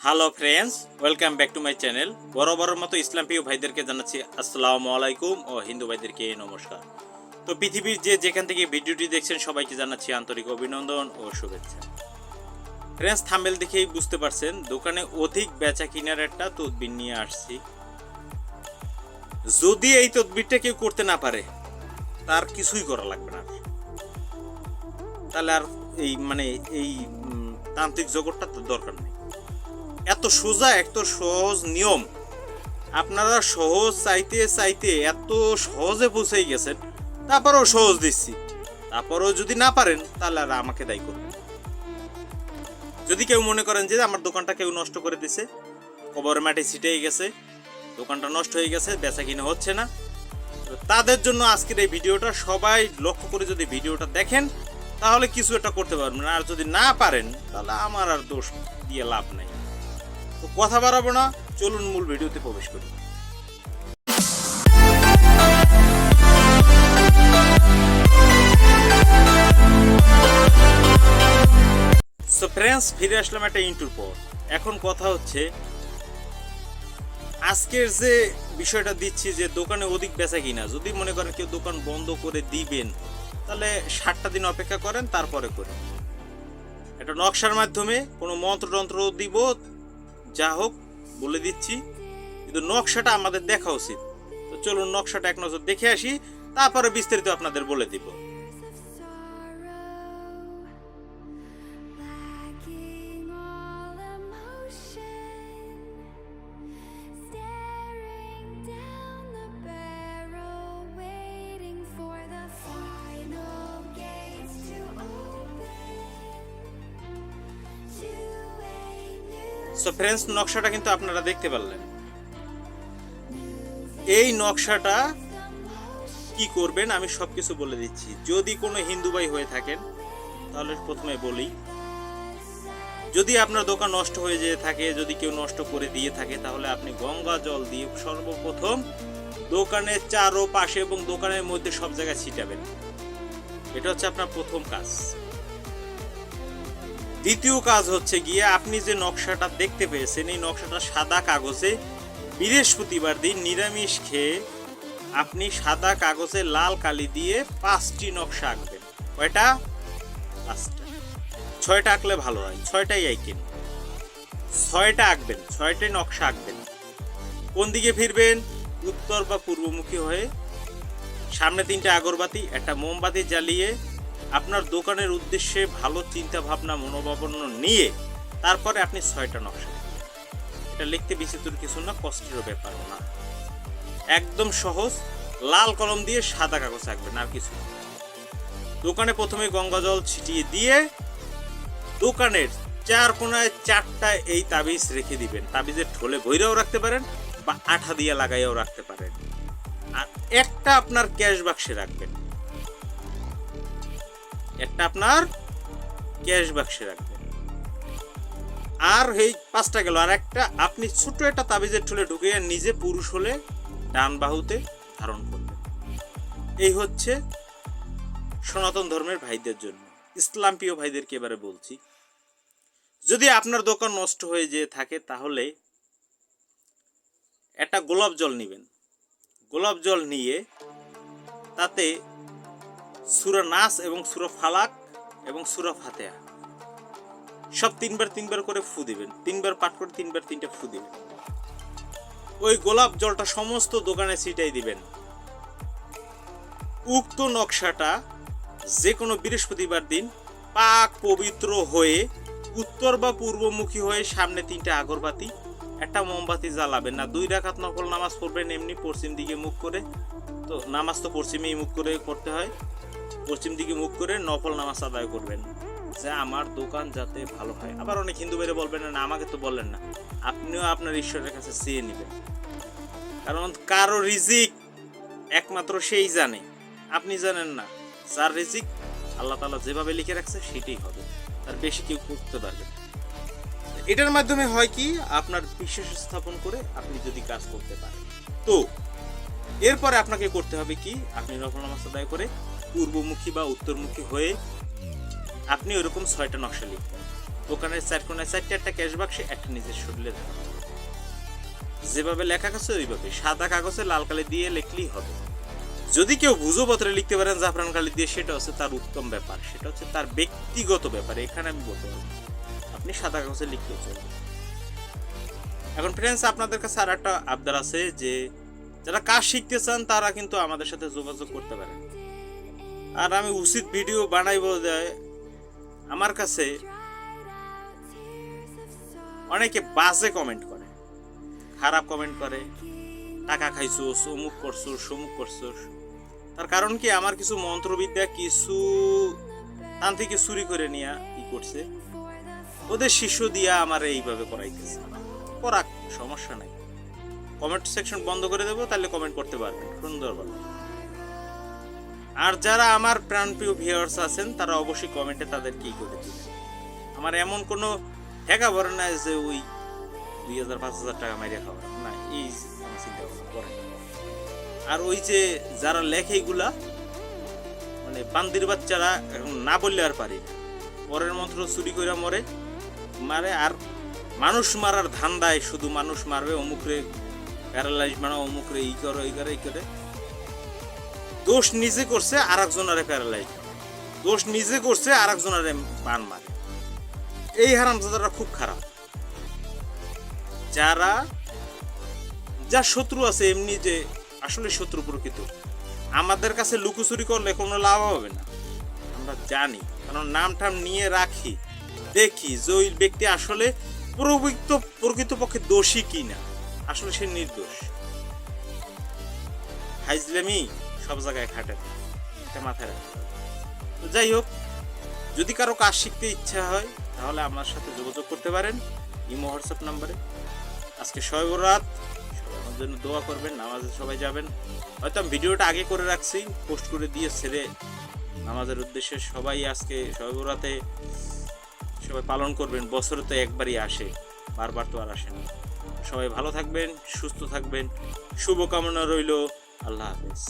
Hello friends welcome back to my channel বড় বরাবরের মতো ইসলাম প্রিয় ভাইদেরকে জানাচ্ছি আসসালামু আলাইকুম ও হিন্দু ভাইদেরকে নমস্কার। তো পৃথিবীর যে যেখান থেকে ভিডিওটি দেখছেন, সবাইকে জানাচ্ছি আন্তরিক অভিনন্দন ও শুভেচ্ছা। ফ্রেন্ডস থামেল দেখেই বুঝতে পারছেন, দোকানে অধিক বেচা কিনার একটা তদবির নিয়ে আসছি। যদি এই তদবিরটা কেউ করতে না পারে, তার কিছুই করা লাগবে না। তাহলে আর এই মানে এই তান্ত্রিক জগৎটা তো দরকার নেই। এত সোজা এত সহজ নিয়ম। আপনারা সহজ চাইতে চাইতে এত সহজে পৌঁছে গেছেন, তারপরেও সহজ দিচ্ছি। তারপরেও যদি না পারেন, তাহলে আর আমাকে দায়ী করবেন যদি কেউ মনে করেন যে আমার দোকানটা কেউ নষ্ট করে দিছে কবর মাটি ছিটেই গেছে, দোকানটা নষ্ট হয়ে গেছে বেচা কিনা হচ্ছে না তাদের জন্য আজকের এই ভিডিওটা, সবাই লক্ষ্য করে যদি ভিডিওটা দেখেন, তাহলে কিছু একটা করতে পারবেন। আর যদি না পারেন, তাহলে আমার আর দোষ দিয়ে লাভ নাই। কথা বাড়াবো না, চলুন মূল ভিডিওতে প্রবেশ করি। সো ফ্রেন্ডস ফিরে আসলাম একটা ইন্টুর পর। এখন কথা হচ্ছে, আজকের যে বিষয়টা দিচ্ছি যে দোকানে অধিক বেচা কিনা, যদি মনে করেন কেউ দোকান বন্ধ করে দিবেন, তাহলে ষাটটা দিন অপেক্ষা করেন, তারপরে করেন। একটা নকশার মাধ্যমে কোনো মন্ত্রতন্ত্র দিব যা হোক বলে দিচ্ছি, কিন্তু নকশাটা আমাদের দেখা উচিত। তো চলুন নকশাটা এক নজর দেখে আসি, তারপরে বিস্তারিত আপনাদের বলে দিব। সো ফ্রেন্ডস নকশাটা কিন্তু আপনারা দেখতে পারলেন। এই নকশাটা কি করবেন, আমি সব কিছু বলে দিচ্ছি। যদি কোনো হিন্দু ভাই হয়ে থাকেন, তাহলে প্রথমে বলি, যদি আপনার দোকান নষ্ট হয়ে যেয়ে থাকে, যদি কেউ নষ্ট করে দিয়ে থাকে, তাহলে আপনি গঙ্গা জল দিয়ে সর্বপ্রথম দোকানের চারো পাশে এবং দোকানের মধ্যে সব জায়গায় ছিটাবেন। এটা হচ্ছে আপনার প্রথম কাজ। দ্বিতীয় কাজ হচ্ছে গিয়ে আপনি যে নকশাটা দেখতে পেয়েছেন, এই নকশাটা সাদা কাগজে বৃহস্পতিবার দিন নিরামিষ খেয়ে আপনি সাদা কাগজে লাল কালি দিয়ে পাঁচটি নকশা আঁকবেন। কয়টা? পাঁচটা। ছয়টা আঁকলে ভালো হয়, ছয়টাই আঁকেন। ছয়টা আঁকবেন, ছয়টাই নকশা আঁকবেন। কোন দিকে ফিরবেন? উত্তর বা পূর্বমুখী হয়ে সামনে তিনটা আগরবাতি, একটা মোমবাতি জ্বালিয়ে আপনার দোকানের উদ্দেশ্যে ভালো চিন্তা ভাবনা মনোভাবনা নিয়ে তারপরে আপনি ছয়টা নকশা। এটা লিখতে বেশি দূর কিছু না, কষ্টেরও ব্যাপারও না একদম সহজ, লাল কলম দিয়ে সাদা কাগজ আঁকবেন আর কিছু। দোকানে প্রথমে গঙ্গা জল ছিটিয়ে দিয়ে দোকানের চার কোনায় চারটা এই তাবিজ রেখে দিবেন তাবিজের ঠোলে ভৈরাও রাখতে পারেন বা আঠা দিয়ে লাগাইয়াও রাখতে পারেন আর একটা আপনার ক্যাশ বাক্সে রাখবেন একটা আপনার ক্যাশ বাক্সে রাখবেন। আর এই পাঁচটা গেল। আর একটা, আপনি ছোট একটা তাবিজের ঠোলে ঢুকিয়ে নিজে পুরুষ হলে ডান বাহুতে ধারণ করবেন। এই হচ্ছে সনাতন ধর্মের ভাইদের জন্য। ইসলাম প্রিয় ভাইদেরকে এবারে বলছি, যদি আপনার দোকান নষ্ট হয়ে যেয়ে থাকে, তাহলে একটা গোলাপ জল নেবেন। গোলাপ জল নিয়ে তাতে সুরা নাস এবং সুরা ফালাক এবং সুরা ফাতেহা। সব তিনবার তিনবার করে ফু দিবেন। তিনবার পাঠ করে তিনবার তিনটা ফু দিবেন। ওই গোলাপ জলটা সমস্ত দোকানে ছিটাই দিবেন। উক্ত নকশাটা যে কোনো বৃহস্পতিবার দিন পাক পবিত্র হয়ে উত্তর বা পূর্বমুখী হয়ে সামনে তিনটা আগরবাতি, একটা মোমবাতি জ্বালাবেন না। দুই রাখাত নকল নামাজ পড়বেন, এমনি পশ্চিম দিকে মুখ করে। তো নামাজ তো পশ্চিমেই মুখ করে করতে হয়। পশ্চিম দিকে মুখ করে নফল নামাজ আদায় করবেন। যে আমার দোকান যাতে ভালো হয়। আবার অনেক হিন্দু বেড়ে বলবেন, না আমাকে তো বললেন না। আপনিও আপনার ঈশ্বরের কাছে চেয়ে নেবেন। কারণ কারও রিজিক একমাত্র সেই জানে। আপনি জানেন না, যার রিজিক আল্লাহ তালা যেভাবে লিখে রাখছে, সেটাই হবে। তার বেশি কেউ করতে পারবে এটার মাধ্যমে হয় কি, আপনার বিশ্বাস স্থাপন করে আপনি যদি কাজ করতে পারেন। তো, এরপরে আপনাকে করতে হবে কি, আপনি নফল নামাজ আদায় করে পূর্বমুখী বা উত্তরমুখী হয়ে আপনি ওরকম ছয়টা নকশা লিখবেন। দোকানের চার কোনায় চারটে একটা ক্যাশ বাক্সে একটা নিজের শরীরে করবে। যেভাবে লেখা আছে, ওইভাবে। সাদা কাগজে লাল কালি দিয়ে লিখলেই হবে। যদি কেউ ভুজো পত্রে লিখতে পারেন, জাফরান কালি দিয়ে, সেটা হচ্ছে তার উত্তম ব্যাপার। সেটা হচ্ছে তার ব্যক্তিগত ব্যাপার, এখানে আমি বলতে পারব না। আপনি সাদা কাগজে লিখলেও চলবে। এখন ফ্রেন্ডস আপনাদের কাছে আর একটা আবদার আছে যে, যারা কাজ শিখতে চান, তারা কিন্তু আমাদের সাথে যোগাযোগ করতে পারেন। আর আমি উচিত ভিডিও বানাইবো যে আমার কাছে অনেকে বাজে কমেন্ট করে, খারাপ কমেন্ট করে, টাকা খাইছোস, অমুক করছোস, সমুক করছোস। তার কারণ কি? আমার কিছু মন্ত্রবিদ্যা কিছু তান থেকে চুরি করে নিয়ে ই করছে? ওদের শিষ্য দিয়া আমার এইভাবে করাইতেছে। করাক, সমস্যা নাই। কমেন্ট সেকশন বন্ধ করে দেবো, তাহলে কমেন্ট করতে পারবেন। সুন্দরভাবে আর যারা আমার প্রাণপ্রিয় ভিউয়ার্স আছেন, তারা অবশ্যই কমেন্টে তাদের কি করে দিবেন? আমার এমন কোনো ঠেকা ভরে না যে ওই দুই হাজার, পাঁচ হাজার টাকা মাইরে খাওয়া। না, এই আমার চিন্তা ভাবনা করে আর ওই যে যারা লেখে এগুলা মানে বান্দির বাচ্চারা এখন না বললে আর পারি পরের মন্ত্র চুরি করে মরে, মারে আর মানুষ মারার ধান্দায় শুধু মানুষ মারবে অমুকরে প্যারালাইজ মারা অমুকরে ই করো এই করে এই করে। দোষ নিজে করছে আর একজনারে প্যারালাইজ। দোষ নিজে করছে আর একজনারে বান মারে। এই হারামজাদারা খুব খারাপ। যারা, যা শত্রু আছে এমনি যে আসলে শত্রু প্রকৃত। আমাদের কাছে লুকোচুরি করলে কোনো লাভ হবে না। আমরা জানি, কারণ নাম টাম নিয়ে রাখি, দেখি যে ওই ব্যক্তি আসলে প্রকৃত প্রকৃতপক্ষে দোষী কি না আসলে সে নির্দোষ। হাইজলামি সব জায়গায় খাটে। এটা মাথায় হবে। তো যাই হোক, যদি কারও কাজ শিখতে ইচ্ছা হয়, তাহলে আমার সাথে যোগাযোগ করতে পারেন ইমো, হোয়াটসঅ্যাপ নাম্বারে। আজকে রাত আমার জন্য দোয়া করবেন, নামাজে সবাই যাবেন। হয়তো আমি ভিডিওটা আগে করে রাখছি, পোস্ট করে দিয়ে ছেড়ে নামাজের উদ্দেশ্যে সবাই আজকে শবে রাতে সবাই পালন করবেন, বছরে তো একবারই আসে, বারবার তো আর আসে না। সবাই ভালো থাকবেন, সুস্থ থাকবেন, শুভকামনা রইল, আল্লাহ হাফেজ।